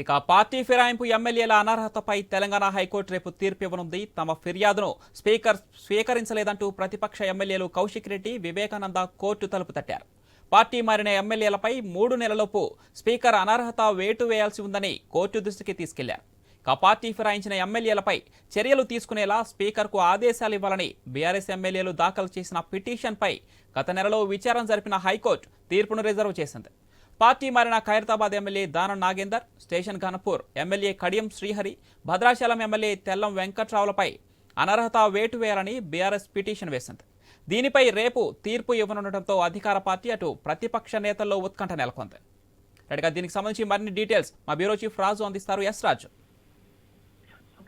ఇక పార్టీ ఫిరాయింపు ఎమ్మెల్యేల అనర్హతపై తెలంగాణ హైకోర్టు రేపు తీర్పు ఇవ్వనుంది. తమ ఫిర్యాదును స్పీకర్ స్వీకరించలేదంటూ ప్రతిపక్ష ఎమ్మెల్యేలు కౌశిక్ రెడ్డి వివేకానంద కోర్టు తలుపు తట్టారు. పార్టీ మారిన ఎమ్మెల్యేలపై మూడు నెలలలోపు స్పీకర్ అనర్హత వేటు వేయాల్సి ఉందని కోర్టు దృష్టికి తీసుకెళ్ళారు. ఇక పార్టీ ఫిరాయించిన ఎమ్మెల్యేలపై చర్యలు తీసుకునేలా స్పీకర్కు ఆదేశాలు ఇవ్వాలని బీఆర్ఎస్ ఎమ్మెల్యేలు దాఖలు చేసిన పిటిషన్పై గత నెలలో విచారణ జరిపిన హైకోర్టు తీర్పును రిజర్వ్ చేసింది. పార్టీ మారిన Khairatabad MLA Danam Nagender station Ghanpur MLA Kadiyam Srihari Bhadrachalam MLA Tellam వెంకట్రావులపై అనర్హత వేటు వేయాలని బీఆర్ఎస్ పిటిషన్ వేసింది. దీనిపై రేపు తీర్పు ఇవ్వనుండటంతో అధికార పార్టీ అటు ప్రతిపక్ష నేతల్లో ఉత్కంఠ నెలకొంది. రైట్గా దీనికి సంబంధించి మరిన్ని డీటెయిల్స్ మా బ్యూరో చీఫ్ రాజు అందిస్తారు. ఎస్ రాజు.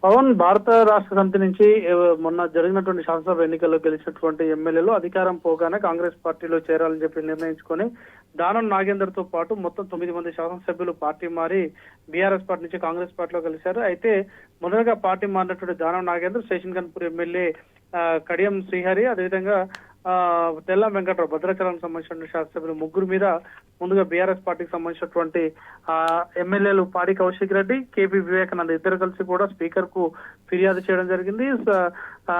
పవన్ భారత రాష్ట్ర సమితి నుంచి మొన్న జరిగినటువంటి శాసనసభ ఎన్నికల్లో గెలిచినటువంటి ఎమ్మెల్యేలు అధికారం పోగానే కాంగ్రెస్ పార్టీలో చేరాలని చెప్పి నిర్ణయించుకొని దానం నాగేందర్తో పాటు మొత్తం తొమ్మిది మంది శాసనసభ్యులు పార్టీ మారి బీఆర్ఎస్ పార్టీ నుంచి కాంగ్రెస్ పార్టీలో కలిశారు. అయితే మొదటగా పార్టీ మారినటువంటి దానం నాగేందర్ శేషన్ కన్పూర్ ఎమ్మెల్యే కడియం శ్రీహరి అదేవిధంగా తెల్ల వెంకటరావు భద్రాచలం సంబంధించిన శాసనసభ్యులు ముగ్గురు మీద ముందుగా బీఆర్ఎస్ పార్టీకి సంబంధించినటువంటి ఆ ఎమ్మెల్యేలు పాడి కౌశిక్ రెడ్డి కేపీ వివేకానంద ఇద్దరు కలిసి కూడా స్పీకర్కు ఫిర్యాదు చేయడం జరిగింది. ఆ,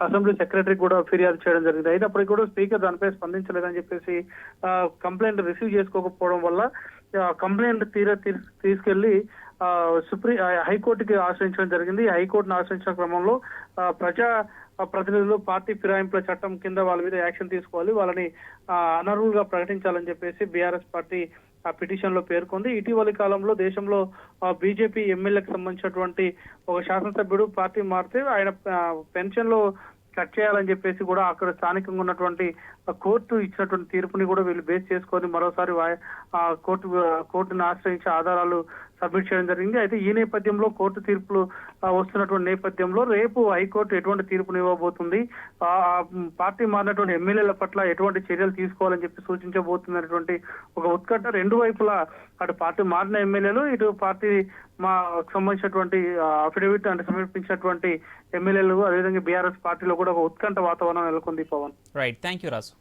అసెంబ్లీ సెక్రటరీ కూడా ఫిర్యాదు చేయడం జరిగింది. అయినప్పటికీ కూడా స్పీకర్ దానిపై స్పందించలేదని చెప్పేసి కంప్లైంట్ రిసీవ్ చేసుకోకపోవడం వల్ల కంప్లైంట్ తీర తీసుకెళ్ళి సుప్రీం హైకోర్టుకి ఆశ్రయించడం జరిగింది. హైకోర్టును ఆశ్రయించిన క్రమంలో ప్రజా ప్రతినిధులు పార్టీ ఫిరాయింపుల చట్టం కింద వాళ్ళ మీద యాక్షన్ తీసుకోవాలి. వాళ్ళని ఆ, అనర్హులుగా ప్రకటించాలని చెప్పేసి బీఆర్ఎస్ పార్టీ ఆ పిటిషన్లో పేర్కొంది. ఇటీవలి కాలంలో దేశంలో బీజేపీ ఎమ్మెల్యేకి సంబంధించినటువంటి ఒక శాసనసభ్యుడు పార్టీ మారితే ఆయన పెన్షన్లో కట్ చేయాలని చెప్పేసి కూడా అక్కడ స్థానికంగా ఉన్నటువంటి కోర్టు ఇచ్చినటువంటి తీర్పుని కూడా వీళ్ళు బేస్ చేసుకొని మరోసారి ఆ కోర్టు కోర్టును ఆశ్రయించి ఆధారాలు సబ్మిట్ చేయడం జరిగింది. అయితే ఈ నేపథ్యంలో కోర్టు తీర్పులు వస్తున్నటువంటి నేపథ్యంలో రేపు హైకోర్టు ఎటువంటి తీర్పుని ఇవ్వబోతుంది? పార్టీ మారినటువంటి ఎమ్మెల్యేల పట్ల ఎటువంటి చర్యలు తీసుకోవాలని చెప్పి సూచించబోతున్నటువంటి ఒక ఉత్కంఠ. రెండు వైపులా అటు పార్టీ మారిన ఎమ్మెల్యేలు ఇటు పార్టీ మా సంబంధించినటువంటి అఫిడవిట్ అంటే సమర్పించినటువంటి ఎమ్మెల్యేలు అదేవిధంగా బీఆర్ఎస్ పార్టీలో కూడా ఒక ఉత్కంఠ వాతావరణం నెలకొంది Pawan. Right thank you Raju